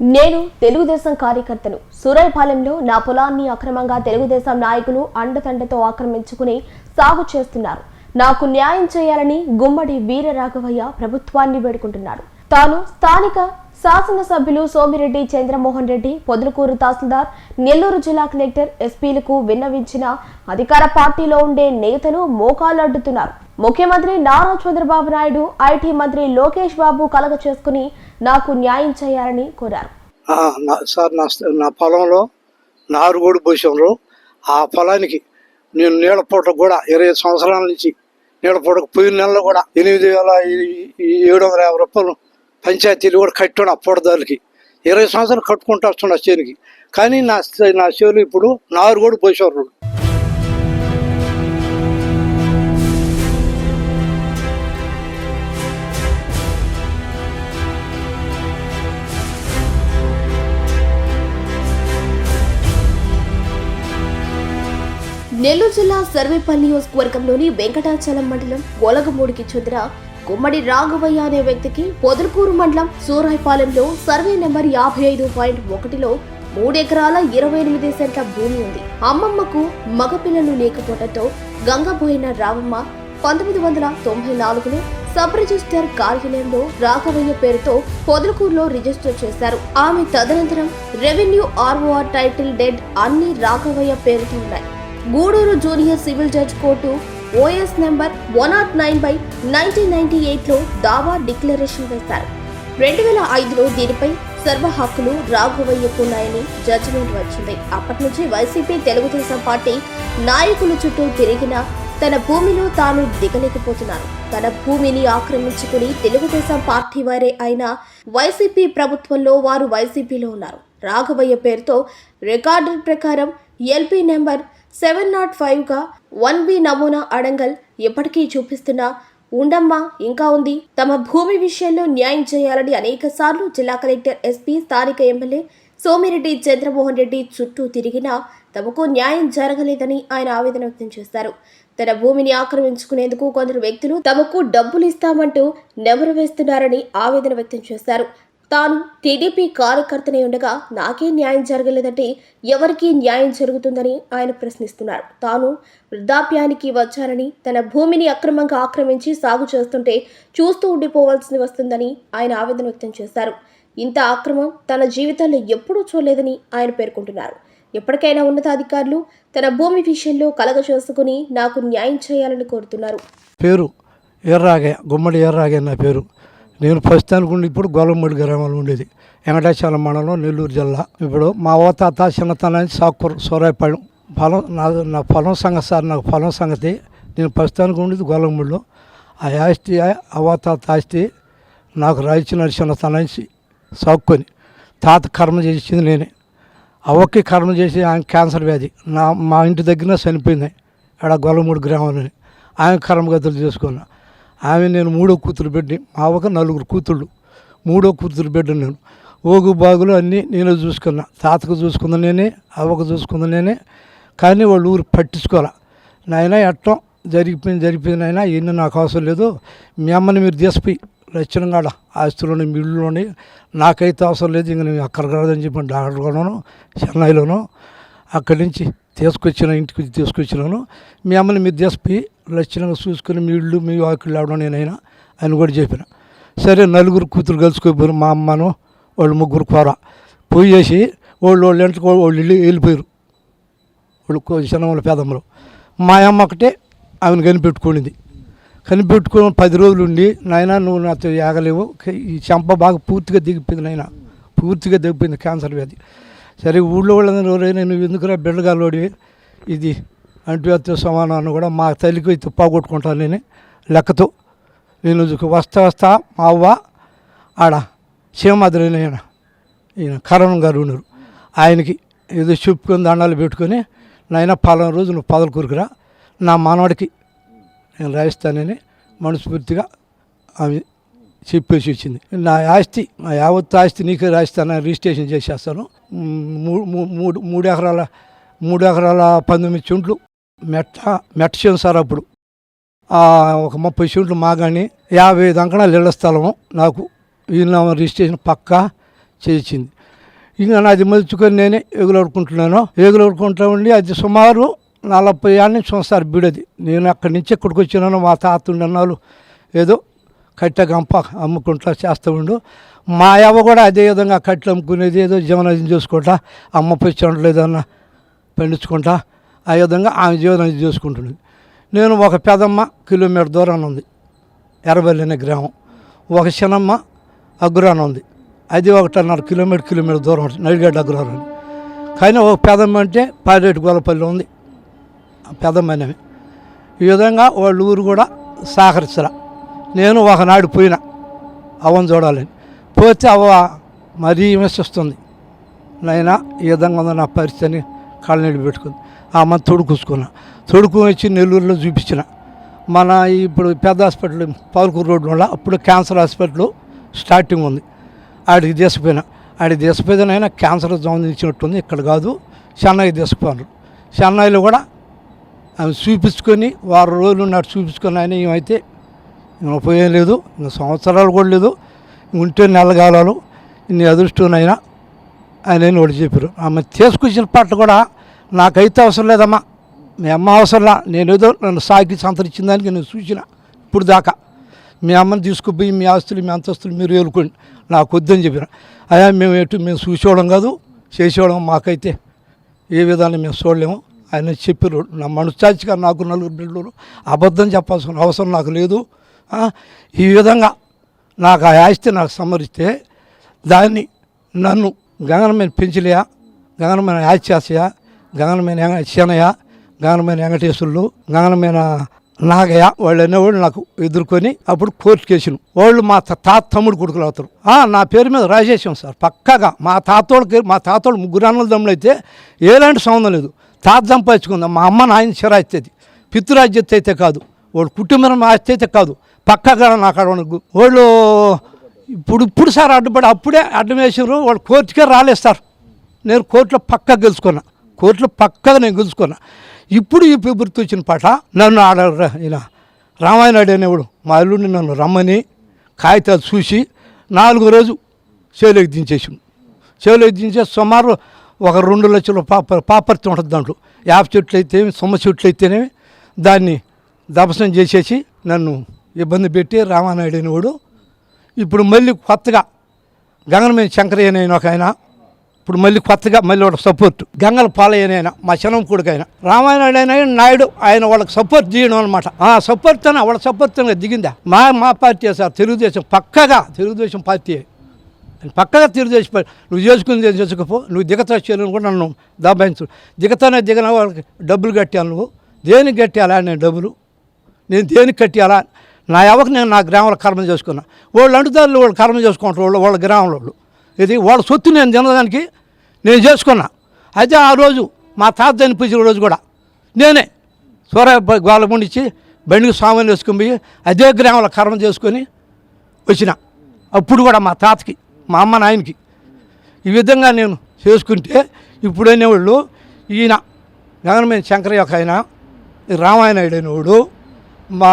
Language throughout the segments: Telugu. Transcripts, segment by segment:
నేను తెలుగుదేశం కార్యకర్తను. సూరాయిపాలెంలో నా పొలాన్ని అక్రమంగా తెలుగుదేశం నాయకులు అండదండతో ఆక్రమించుకుని సాగు చేస్తున్నారు. నాకు న్యాయం చేయాలని గుమ్మడి వీరరాఘవయ్య ప్రభుత్వాన్ని వేడుకుంటున్నాడు. తాను స్థానిక శాసనసభ్యులు సోమిరెడ్డి చంద్రమోహన్ రెడ్డి పొదలకూరు తహసీల్దార్ నెల్లూరు జిల్లా కలెక్టర్ ఎస్పీలకు విన్నవించిన అధికార పార్టీలో ఉండే నేతలు మోకాలడ్డుతున్నారు ముఖ్యమంత్రి నారా చంద్రబాబు నాయుడు ఐటీ మంత్రి లోకేష్ బాబు కలగ చేసుకుని నాకు న్యాయం చేయాలని కోరారు. నా- సార్ నా నా పొలంలో నారుగోడు భూషంలో ఆ పొలానికి నేను నీళ్ళ పూట కూడా ఇరవై సంవత్సరాల నుంచి నీళ్ళ పూటకు పోయిన నెలలో కూడా ఎనిమిది వేల ఈ- ఏడు వందల యాభై రూపాయలు పంచాయతీలు కూడా కట్టున్నా పూటదారులకి ఇరవై సంవత్సరాలు కట్టుకుంటూ వస్తున్నా చేనికి. కానీ నా నా చేలు ఇప్పుడు నారుగోడు పోసేవారు. నెల్లూరు జిల్లా సర్వేపల్లి నియోజకవర్గంలోని వెంకటాచలం మండలం గొలగమూడికి చెందిన గుమ్మడి రాఘవయ్య అనే వ్యక్తికి పొదలకూరు మండలం సూరాయిపాలెంలో సర్వే నెంబర్ యాభై ఐదు పాయింట్ ఒకటిలో మూడెకరాల ఇరవై ఎనిమిది సెంట్ల భూమి ఉంది. అమ్మమ్మకు మగపిల్లలు లేకపోవడంతో గంగబోయిన రావమ్మ పంతొమ్మిది వందల తొంభై నాలుగులో సబ్ రిజిస్టర్ కార్యాలయంలో రాఘవయ్య పేరుతో పొదలకూరులో రిజిస్టర్ చేశారు. ఆమె తదనంతరం రెవెన్యూ ఆర్ఓఆర్ టైటిల్ డెడ్ అన్ని రాఘవయ్య పేరుతో ఉన్నాయి. Gudur junior civil judge court O S number one not nine by nineteen ninety ఎయిట్లో దావా డిక్లరేషన్ వేశారు. రెండు వేల ఐదులో దీనిపై సర్వ హక్కులు రాఘవయ్యకున్నాయని జడ్జిమెంట్ వచ్చింది. అప్పటి నుంచి వైసీపీ తెలుగుదేశం పార్టీ నాయకుల చుట్టూ తిరిగిన తన భూమిలో తాను దిగలేకపోతున్నారు. తన భూమిని ఆక్రమించుకుని తెలుగుదేశం పార్టీ వారే అయిన వైసీపీ ప్రభుత్వంలో వారు వైసీపీలో ఉన్నారు. రాఘవయ్య పేరుతో రికార్డు ప్రకారం L P number seven not ఫైవ్గా one B నమూనా అడంగల్ ఎప్పటికీ చూపిస్తున్న ఉండమ్మా ఇంకా ఉంది. తమ భూమి విషయంలో న్యాయం చేయాలని అనేక సార్లు జిల్లా కలెక్టర్ ఎస్పీ స్థానిక M L A Somireddy Chandramohan Reddy చుట్టూ తిరిగినా తమకు న్యాయం జరగలేదని ఆయన ఆవేదన వ్యక్తం చేశారు. తన భూమిని ఆక్రమించుకునేందుకు కొందరు వ్యక్తులు తమకు డబ్బులు ఇస్తామంటూ నెమరు వేస్తున్నారని ఆవేదన వ్యక్తం చేశారు. తాను టీడీపీ కార్యకర్తనే ఉండగా నాకే న్యాయం జరగలేదంటే ఎవరికి న్యాయం జరుగుతుందని ఆయన ప్రశ్నిస్తున్నారు. తాను వృద్ధాప్యానికి వచ్చానని తన భూమిని అక్రమంగా ఆక్రమించి సాగు చేస్తుంటే చూస్తూ ఉండిపోవాల్సి వస్తుందని ఆయన ఆవేదన వ్యక్తం చేశారు. ఇంత ఆక్రమం తన జీవితంలో ఎప్పుడూ చూడలేదని ఆయన పేర్కొంటున్నారు. ఎప్పటికైనా ఉన్నతాధికారులు తన భూమి విషయంలో కలగ చేసుకుని నాకు న్యాయం చేయాలని కోరుతున్నారు. పేరు ఎర్రాగే గుమ్మడి ఎర్రాగే నా పేరు. నేను ప్రస్తుతానికి ఉండి ఇప్పుడు గోలమ్మడి గ్రామంలో ఉండేది. వెంకటాచలం మండలం నెల్లూరు జిల్లా. ఇప్పుడు మా ఓతాత చిన్నతనాన్ని సాకూర్ సూరాయపాడు పొలం నా నా పొలం సంగతి సార్ నాకు పొలం సంగతి. నేను ప్రస్తుతానికి ఉండేది గోలమ్మడిలో ఆ ఆస్తి అవతాత ఆస్తి నాకు రాయించిన చిన్నతనాన్ని సాక్కొని. తాత కర్మ చేసింది నేనే. అవ్వకి కర్మ చేసి ఆయన క్యాన్సర్ వ్యాధి. నా మా ఇంటి దగ్గర చనిపోయింది. ఆడ గొల్లమూడి గ్రామంలోని. ఆయన కర్మగతులు చేసుకున్నాను ఆమె నేను మూడో కూతురు బిడ్డ మా ఒక నలుగురు కూతుళ్ళు. మూడో కూతురు బిడ్డ నేను. ఓగు బాగులు అన్నీ నేనే చూసుకున్నా. తాతకు చూసుకున్న నేనే అవ్వకు చూసుకున్న నేనే. కానీ వాళ్ళు ఊరు పట్టించుకోలే నాయన ఎట్టం జరిగిపోయింది జరిగిపోయింది నాయన ఎన్ని నాకు అవసరం లేదు. మీ అమ్మని మీరు తీసిపోయి రచనగాడ ఆస్తులోని మిల్లులోని నాకైతే అవసరం లేదు ఇంక నేను అక్కడ కాదని చెప్పి డాక్టర్ కూడాను చెన్నైలోను అక్కడి నుంచి తీసుకొచ్చిన ఇంటికి తీసుకొచ్చినాను. మీ అమ్మని మీరు తీసిపోయి లక్షణంగా చూసుకుని మీ ఇళ్ళు మీ వాకిళ్ళు అవడం నేనైనా ఆయన కూడా చెప్పిన. సరే నలుగురు కూతురు కలుసుకోపోయారు మా అమ్మను వాళ్ళు ముగ్గురు కూర. పోయేసి వాళ్ళు వాళ్ళు ఇంటికి వాళ్ళు ఇల్లు వెళ్ళిపోయారు. వాళ్ళు చిన్నవాళ్ళ పేదమ్మలు మా అమ్మ ఒకటే ఆమెను కనిపెట్టుకునింది కనిపెట్టుకుని పది రోజులు ఉండి నాయన నువ్వు నాతో ఏగలేవు. ఈ చెంప బాగా పూర్తిగా దిగిపోయింది నాయన. పూర్తిగా దిగిపోయింది క్యాన్సర్ వ్యాధి. సరే ఊళ్ళో వాళ్ళందరూ ఎవరైనా నువ్వు ఎందుకురా బిడ్డగాలోడి ఇది అంటువ్యాధితో సమానం అని కూడా మా తల్లికి అయితే పోగొట్టుకుంటాను నేను లెక్కతో. నేను వస్తా వస్తా మా అవ్వ ఆడ సీమాద్రి ఈయన ఈయన కరణం గారు ఉన్నారు. ఆయనకి ఏదో చెప్పుకొని దండాలు పెట్టుకొని నాయన పలానా రోజు నువ్వు పదలు కూరుకురా నా మనవాడికి నేను రాయిస్తానని మనస్ఫూర్తిగా ఆమె చెప్పేసి వచ్చింది. నా ఆస్తి నా యావత్ ఆస్తి నీకే రాస్తాను రిజిస్ట్రేషన్ చేసేస్తాను. మూడు మూడు ఎకరాల మూడు ఎకరాల పంతొమ్మిది చుంట్లు మెట్ట మెట్ట చేశారు సార్ అప్పుడు. ఒక ముప్పై చుంట్లు మాగాని యాభై ఐదు అంకణాలు ఇళ్ళ స్థలము నాకు. వీళ్ళ రిజిస్ట్రేషన్ పక్కా చేయించింది. ఇంకా నాది మలుచుకొని నేనే ఎగులడుకుంటున్నాను ఎగులాడుకుంటా ఉండి అది సుమారు నలభై ఏళ్ళ నుంచి సంవత్సరాలు బీడది. నేను అక్కడి నుంచి ఎక్కడికి వచ్చినాను మా తాత ఉండన్నాళ్ళు ఏదో కట్టె గంప అమ్ముకుంటా చేస్తూ ఉండు మా అవ్వ కూడా అదే విధంగా కట్టెలు అమ్ముకునేది ఏదో జీవనం చేసుకుంటా అమ్మ పెంచడం ఏదన్నా పండించుకుంటా ఆ విధంగా ఆమె జీవనం చేసుకుంటున్నది నేను ఒక పెదమ్మ కిలోమీటర్ దూరాన ఉంది. ఎర్రబల్లి అనే గ్రామం. ఒక చిన్నమ్మ అగ్రాన్ ఉంది. అది ఒకటిన్నర కిలోమీటర్ కిలోమీటర్ దూరం ఉంటుంది. నడిగడ్డ అగ్రహారం అని కానీ ఒక పెదమ్మ అంటే పాలేటి గోలపల్లి ఉంది. ఆ పెదమ్మ అనేవి. ఈ విధంగా వాళ్ళ ఊరు కూడా సహకరించరా నేను ఒకనాడు పోయిన. అవ్వని చూడాలని. పోతే అవ్వ మరీ విమర్శిస్తుంది. నైనా ఈ విధంగా ఉంది నా పరిస్థితిని కళ్ళనీళ్ళు పెట్టుకుంది. ఆ అమ్మ తొడుకుసుకున్నా తొడుకుని వచ్చి నెల్లూరులో చూపించిన. మన ఇప్పుడు పెద్ద హాస్పిటల్ పవల్కూరు రోడ్డు వల్ల అప్పుడు క్యాన్సర్ హాస్పిటల్ స్టార్టింగ్ ఉంది. ఆడికి తీసుకుపోయినా. ఆడికి తీసుకుపోయినైనా క్యాన్సర్ సంబంధించినట్టుంది. ఇక్కడ కాదు చెన్నై తీసుకుపోయినారు. చెన్నైలో కూడా ఆమె చూపించుకొని వారం రోజులు నాడు చూపించుకొని ఆయన ఏమైతే ఇంకా ఉపయోగం లేదు ఇంకా సంవత్సరాలు కూడా లేదు ఉంటే నెలగాలాలు ఇన్ని అదృష్టమైనా ఆయన వాళ్ళు చెప్పారు. ఆమె తీసుకొచ్చిన పట్ల కూడా నాకైతే అవసరం లేదమ్మా. మీ అమ్మ అవసరంలా నేనేదో నన్ను సాకి సంతరించిన దానికి నేను సూచన ఇప్పుడు దాకా. మీ అమ్మని తీసుకుపోయి మీ ఆస్తులు మీ అంతస్తులు మీరు ఏలుకోండి. నాకు వద్దని చెప్పిన అయ్యా మేము ఎటు మేము చూసేవాళ్ళం కాదు చేసేవాళ్ళం మాకైతే. ఏ విధాన్ని మేము చూడలేము. ఆయన చెప్పారు నా మనసాచిగా నాకు నలుగురు బిడ్డలు అబద్ధం చెప్పాల్సిన అవసరం నాకు లేదు. ఈ విధంగా నాకు ఆ ఆస్తి నాకు సమరిస్తే దాన్ని నన్ను గగనమైన పెంచలేయా గగనమైన ఆచాసయ గగనమైన శనయ గగనమైన వెంకటేశ్వరులు గగనమైన నాగయ్య వాళ్ళు అనేవాళ్ళు నాకు ఎదుర్కొని అప్పుడు కోర్టు కేసులు. వాళ్ళు మా తాత తమ్ముడు కొడుకులు అవుతారు. నా పేరు మీద రాజేశం సార్. పక్కగా మా తాతోళ్ళకి మా తాతోళ్ళు ముగ్గురు అన్నల దమ్ములు అయితే ఎలాంటి సంబంధం లేదు. తాత సంపాదించుకుందాం. మా అమ్మ నాయన చిరాయిస్తుంది పితృరాజ్యత అయితే కాదు. వాడు కుటుంబం ఆస్తి అయితే కాదు. పక్కగా నాకు అక్కడ వాళ్ళు ఇప్పుడు ఇప్పుడు సార్ అడ్డుపడి అప్పుడే అడ్డం వేసారు వాళ్ళు కోర్టుకే రాలేదు సార్. నేను కోర్టులో పక్కా గెలుచుకున్నా. కోర్టులో పక్కగా నేను గెలుచుకున్నా. ఇప్పుడు ఈ ఫిబ్రవరి వచ్చిన పాట నన్ను ఆడ ఈయన రామాయణుడు అనేవాడు మా అల్లుడిని నన్ను రమ్మని కాగితాలు చూసి నాలుగో రోజు చేలోకి దించేసి చేలోకి దించే సుమారు ఒక రెండు లక్షల పాప పాపర్తి ఉంటుంది దాంట్లో. యాప చెట్లు అయితే సొమ్మ చెట్లు అయితేనేమి దాన్ని దపసం చేసేసి నన్ను ఇబ్బంది పెట్టి రామానాయుడు అనేవాడు ఇప్పుడు మళ్ళీ కొత్తగా గంగనమైన శంకరయ్య అనే ఒక ఆయన. ఇప్పుడు మళ్ళీ కొత్తగా మళ్ళీ వాళ్ళకి సపోర్ట్. గంగల పాలయ్య ఆయన మా శనం కొడుకు ఆయన. అయినా నాయుడు ఆయన వాళ్ళకి సపోర్ట్ చేయడం అనమాట ఆ సపోర్ట్ తన వాళ్ళ సపోర్ట్ దిగిందా? మా మా పార్టీ సార్? తెలుగుదేశం పక్కగా తెలుగుదేశం పార్టీ. పక్కగా తెలుగుదేశం పార్టీ. నువ్వు చేసుకుంది ఏం చేసుకోపో? నువ్వు దిగతా చేయను కూడా నన్ను దబాయించు. దిగతానే దిగిన వాళ్ళకి డబ్బులు కట్టాను నువ్వు. దేనికి కట్టాలా నేను డబ్బులు? నేను దేనికి కట్టాలా నా ఎవరికి నేను నా గ్రామంలో కర్మ చేసుకున్నా. వాళ్ళు అంటుదారులు వాళ్ళు కర్మ చేసుకుంటారు వాళ్ళు వాళ్ళ గ్రామంలో వాళ్ళు. ఇది వాళ్ళ సొత్తు నేను తినడానికి నేను చేసుకున్నా. అయితే ఆ రోజు మా తాత చనిపించిన రోజు కూడా నేనే సూర్య గోలముండిచ్చి బండికి స్వామిని వేసుకుని పోయి అదే గ్రామంలో కర్మ చేసుకొని వచ్చిన. అప్పుడు కూడా మా తాతకి మా అమ్మ నాయనకి ఈ విధంగా నేను చేసుకుంటే ఇప్పుడైన వాళ్ళు ఈయన గగనమైన శంకరయ్య ఒక ఆయన ఈ రామాయణుడు మా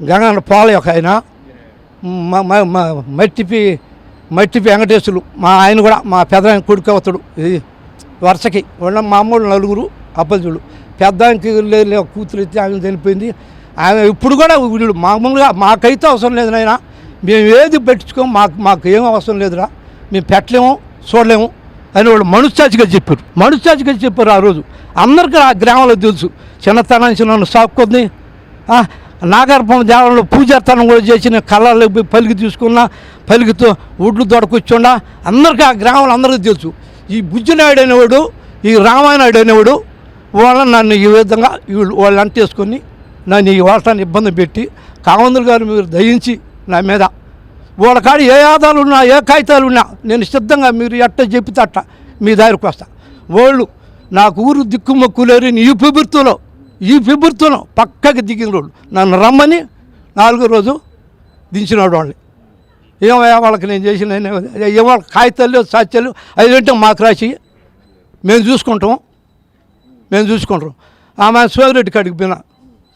గంగన్న పోల ఒక ఆయన. మట్టిపి మట్టిపి వెంకటేశులు. మా ఆయన కూడా మా పెద్ద ఆయన కొడుకు అవుతాడు ఇది వరుసకి. వాళ్ళ మా అమ్మోళ్ళు నలుగురు అబ్బాయిలు పెద్ద ఆయనకి కూతురు అయితే ఆమె చనిపోయింది. ఆమె ఇప్పుడు కూడా వీళ్ళు మామూలుగా మాకైతే అవసరం లేదు నాయన. మేము ఏది పెట్టించుకోం మాకు మాకు ఏం అవసరం లేదురా. మేము పెట్టలేము చూడలేము అని వాళ్ళు మనుచాచిగా చెప్పారు. మనుచాచిగా చెప్పారు ఆ రోజు. అందరికీ ఆ గ్రామంలో తెలుసు. చిన్నతనానికి నన్ను సాక్కుంది. నాగర్భం దేవాలయంలో పూజార్థనం కూడా చేసిన కళ్ళల్లో పోయి పలికి తీసుకున్నా పలికితో ఒడ్లు దొడకొచ్చుండా అందరికీ ఆ గ్రామంలో అందరికీ తెలుసు. ఈ బుజ్జినాయుడు అనేవాడు ఈ రామాయణాయుడు అనేవాడు వాళ్ళని నన్ను ఈ విధంగా వీళ్ళు వాళ్ళు అంటేసుకొని నన్ను ఈ వాళ్ళని ఇబ్బంది పెట్టి కామందులు గారు మీరు దయించి నా మీద. వాళ్ళ కాడ ఏ ఆదాలు ఉన్నా ఏ కాగితాలు ఉన్నా నేను సిద్ధంగా మీరు ఎట్ట చెప్పితే అట్ట మీ దగ్గరకు వస్తా. వాళ్ళు నాకు ఊరు దిక్కుమొక్కు లేరు ప్రభుత్వంలో ఈ ప్రభుత్వంలో పక్కకి దిగిన రోడ్డు. నన్ను రమ్మని నాలుగో రోజు దించినాడు వాళ్ళని. ఏమయ్యా వాళ్ళకి నేను చేసిన ఏమో కాగితాలు సాత్యాలు అవి ఏంటో మాకు రాసి మేము చూసుకుంటాం. మేము చూసుకుంటాం. ఆమె సోమిరెడ్డి కాడికి పోయినా.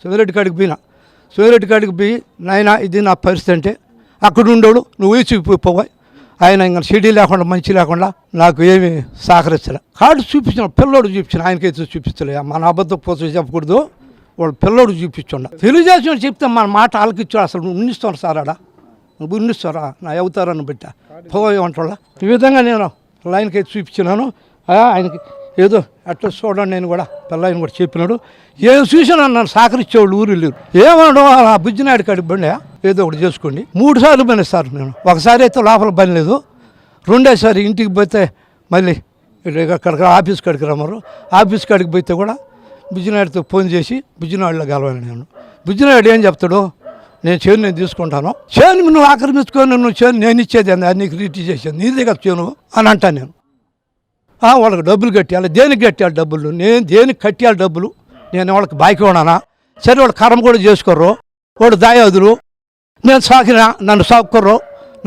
సోమిరెడ్డి కాడికి పోయినా. సోమిరెడ్డి కాడికి పోయి నాయన ఇది నా పరిస్థితి అంటే అక్కడ ఉండేవాడు నువ్వు వేసి పోయి ఆయన ఇంకా సిడీ లేకుండా మంచి లేకుండా నాకు ఏమి సహకరించలే. కార్డు చూపించిన పిల్లోడు చూపించిన ఆయనకైతే చూపించలే. మన అబద్ధం పోతే చెప్పకూడదు. వాళ్ళు పిల్లోడు చూపించుండ. తెలుగుదేశం చెప్తే మన మాట ఆలకిచ్చాడు అసలు ఉన్నిస్తాను సార్ ఆడ. నువ్వు ఉన్నిస్తారా నా అవుతారని బిడ్డ పోయేమంటా ఈ విధంగా నేను లైన్కి అయితే చూపించినాను. ఆయనకి ఏదో అట్లా చూడండి నేను కూడా పిల్లాయన కూడా చెప్పినాడు. ఏం చూసినా నన్ను సహకరించేవాళ్ళు ఊరు లేరు. ఏమనడం ఆ బుజ్జినాయుడు కాడికి బండి ఏదో ఒకటి చేసుకోండి. మూడు సార్లు పని సార్ నేను. ఒకసారి అయితే లోపల పని లేదు. రెండేసారి ఇంటికి పోతే మళ్ళీ అక్కడికి ఆఫీస్ కాడికి రమ్మరు. ఆఫీస్ కాడికి పోతే కూడా బుజ్జినాయుడితో ఫోన్ చేసి బుజ్జినాయుడులో కలవాలి నేను. బుజ్జినాయుడు ఏం చెప్తాడు? నేను చేను నేను తీసుకుంటాను. చేను నువ్వు ఆక్రమించుకొని నువ్వు చేను నేను ఇచ్చేది అని అన్ని నీకు రీటీ చేసేది. నీదే కదా చేను అని అంటాను నేను. వాళ్ళకి డబ్బులు కట్టాలి. దేనికి కట్టాలి డబ్బులు? నేను దేనికి కట్టాలి డబ్బులు? నేను వాళ్ళకి బాయికి ఉన్నానా? సరే వాళ్ళు కర్మ కూడా చేసుకోరు వాడు దాయాదులు. నేను సాకిన నన్ను సాకుర్రు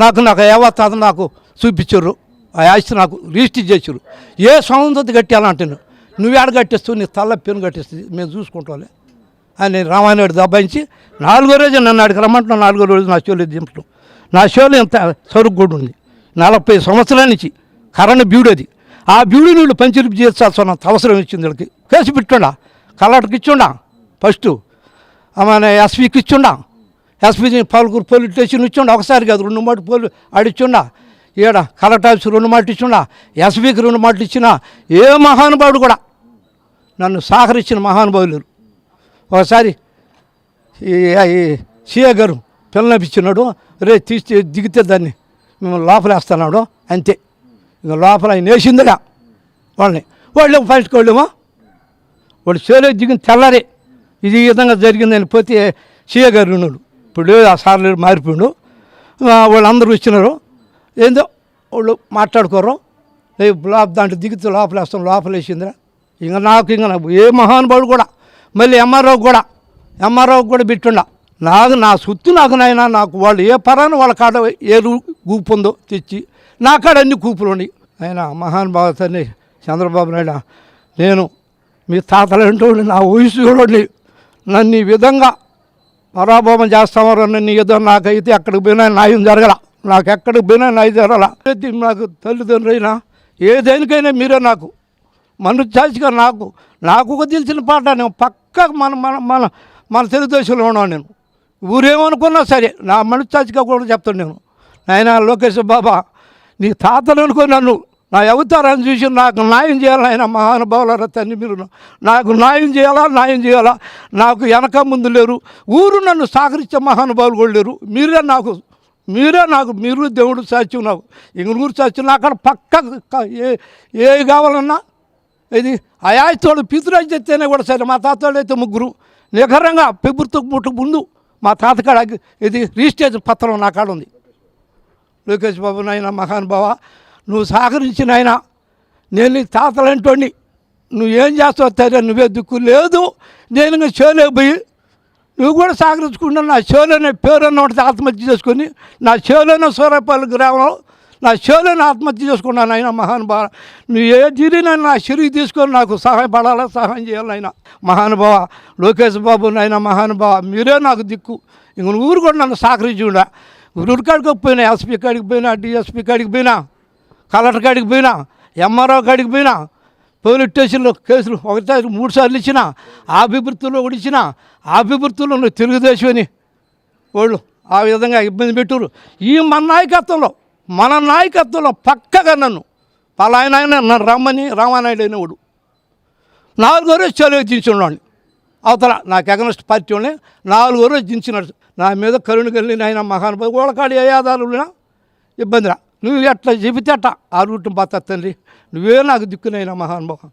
నాకు నాకు ఏవత్తాద నాకు చూపించరు ఆ యాస్తి నాకు రిజిస్టర్ చేసారు ఏ సౌందర్యం కట్టాలంటాను నువ్వు ఏడ కట్టిస్తావు? నీ తల్ల పెను కట్టిస్తుంది. మేము చూసుకుంటాలే అని రామాయణుడు దబ్బాయించి నాలుగో రోజు నన్ను అడిగి రమ్మంటున్నాను నాలుగో రోజు నా షోలు దింపడం నా షోలు ఇంత సరుకు కూడా ఉంది. నలభై సంవత్సరాల నుంచి కరెంట్ బ్యూడ్ అది. ఆ బ్యూడి నీళ్ళు పంచిరిపి చేర్చాల్సిన అవసరం ఇచ్చింది వీళ్ళకి. కేసు పెట్టుండా కలెక్టర్కి ఇచ్చుండా ఫస్ట్. మన ఎస్పీకి ఇచ్చుండా ఎస్పీ పలువురు పోలీస్ స్టేషన్ ఇచ్చిండు. ఒకసారి కాదు రెండు మాటలు పోలీ ఆడిచ్చుండా. ఈడ కలెక్టర్ ఆఫీస్ రెండు మాటలు ఇచ్చుండా. ఎస్పీకి రెండు మాటలు ఇచ్చినా ఏ మహానుభావుడు కూడా నన్ను సహకరించిన మహానుభావులు. లేరు. ఒకసారి ఈ ఈ సీఏ గారు పిల్లనిపించినాడు రే తీసి దిగితే దాన్ని మేము లోపలేస్తున్నాడు అంతే. ఇంకా లోపల ఆయన వేసిందిగా వాళ్ళని. వాళ్ళు ఫస్ట్ వాళ్ళేమో వాళ్ళు చేలో దిగిన తెల్లరే. ఇది ఈ విధంగా జరిగిందని పోతే సీఏ గారు ఉన్నాడు ఇప్పుడు లేదు ఆ సార్ లేడు మారిపోయిండు. వాళ్ళందరూ వచ్చినారు. ఏందో వాళ్ళు మాట్లాడుకోరు లోపల దాంట్లో దిగితే లోపల వేసిందిరా ఇంకా నాకు ఇంకా నాకు ఏ మహానుభావుడు కూడా మళ్ళీ ఎంఆర్ఓ కూడా ఎంఆర్ఓ కూడా పెట్టుండ. నాకు నా సుత్తు నాకు నాయన నాకు వాళ్ళు ఏ పరాన వాళ్ళ కాడ ఏ రూ గూపు ఉందో తెచ్చి నా కాడ అన్ని కూపులు ఉన్నాయి. ఆయన మహానుభావతని చంద్రబాబు నాయుడు నేను మీ తాతలు తాతలంటూ నా వయసు చూడండి నన్ను ఈ విధంగా పరాభవం చేస్తామో నీ ఏదో నాకైతే అక్కడికి పోయినా న్యాయం జరగల. నాకు ఎక్కడికి పోయినా న్యాయం జరగల. నాకు తల్లిదండ్రులైనా ఏదైనాకైనా మీరే నాకు. మనచాచిగా నాకు నాకు ఒక తెలిసిన పాట నేను పక్క మన మన మన మన తెలుగుదేశంలో ఉన్నాను నేను. ఊరేమనుకున్నా సరే నా మనచాచిగా కూడా చెప్తాను నేను. నాయన లోకేష్ బాబా నీ తాతలు అనుకో నన్ను నా అవతారాన్ని చూసి నాకు న్యాయం చేయాలి? ఆయన మహానుభావుల తండ్రి మీరు నాకు న్యాయం చేయాలా? న్యాయం చేయాలా? నాకు వెనక ముందు లేరు. ఊరు నన్ను సహకరించే మహానుభావులు కూడా లేరు. మీరే నాకు మీరే నాకు మీరు దేవుడు సాక్షి నాకు. ఇంక ఊరు సాక్షి నాకు అక్కడ పక్క ఏ ఏ కావాలన్నా? ఇది అయాయితోడు పితురాజు చెప్తేనే కూడా సరే. మా తాతోడు అయితే ముగ్గురు. నిఖరంగా పెబుర్తో పుట్టుకు ముందు మా తాతకాడ ఇది రిజిస్ట్రేషన్ పత్రం నా కాడ ఉంది. లోకేష్ బాబు నాయన మహానుభావ నువ్వు సహకరించిన ఆయన. నేను నీ తాతలంటోని నువ్వు ఏం చేస్తావు తరే నువ్వే దిక్కు లేదు. నేను ఇంకా చేయలేకపోయి నువ్వు కూడా సహకరించుకుంటా నా చేలోనే పేరున్న ఒకటి ఆత్మహత్య చేసుకొని నా చేలోనే సూర్యపల్లి గ్రామంలో నా చేలోనే ఆత్మహత్య చేసుకున్నాను ఆయన మహానుభావ. నువ్వు ఏ తిరిగిన నా సిరిగి తీసుకొని నాకు సహాయపడాలా సహాయం చేయాలి ఆయన మహానుభావ? లోకేష్ బాబు నాయన మహానుభావ మీరే నాకు దిక్కు. ఇంక ఊరు కూడా నన్ను సహకరించుకుండా ఊరు కాడికి పోయినా ఎస్పీ కాడికి పోయినా డిఎస్పీ కాడికి పోయినా కలెక్టర్ కాడికి పోయినా ఎంఆర్ఓ కాడికి పోయినా పోలీస్ స్టేషన్లో కేసులు ఒకసారి మూడు సార్లు ఇచ్చిన ఆ అభివృద్ధిలో కూడా ఇచ్చిన ఆ అభివృద్ధిలో నువ్వు తెలుగుదేశం అని వాళ్ళు ఆ విధంగా ఇబ్బంది పెట్టారు. ఈ మన నాయకత్వంలో మన నాయకత్వంలో పక్కగా నన్ను పలాయన ఆయన నన్ను రమ్మని రామానాయుడు అనేవాడు. నాలుగో రోజు చెలవు దించున్నాడు అవతల నాకు ఎగనస్ట్ పార్టీ వాళ్ళని నాలుగో రోజు దించినాడు నా మీద కరుణ కలిగిన ఆయన మహానుభావి వాళ్ళకాడు ఏ ఆధారాలు ఇబ్బందిరా. నువ్వు ఎట్లా చెబితే అట్ట ఆ రూట్ని పోతా తండ్రి. నువ్వే నాకు దిక్కునైనా మహానుభావం.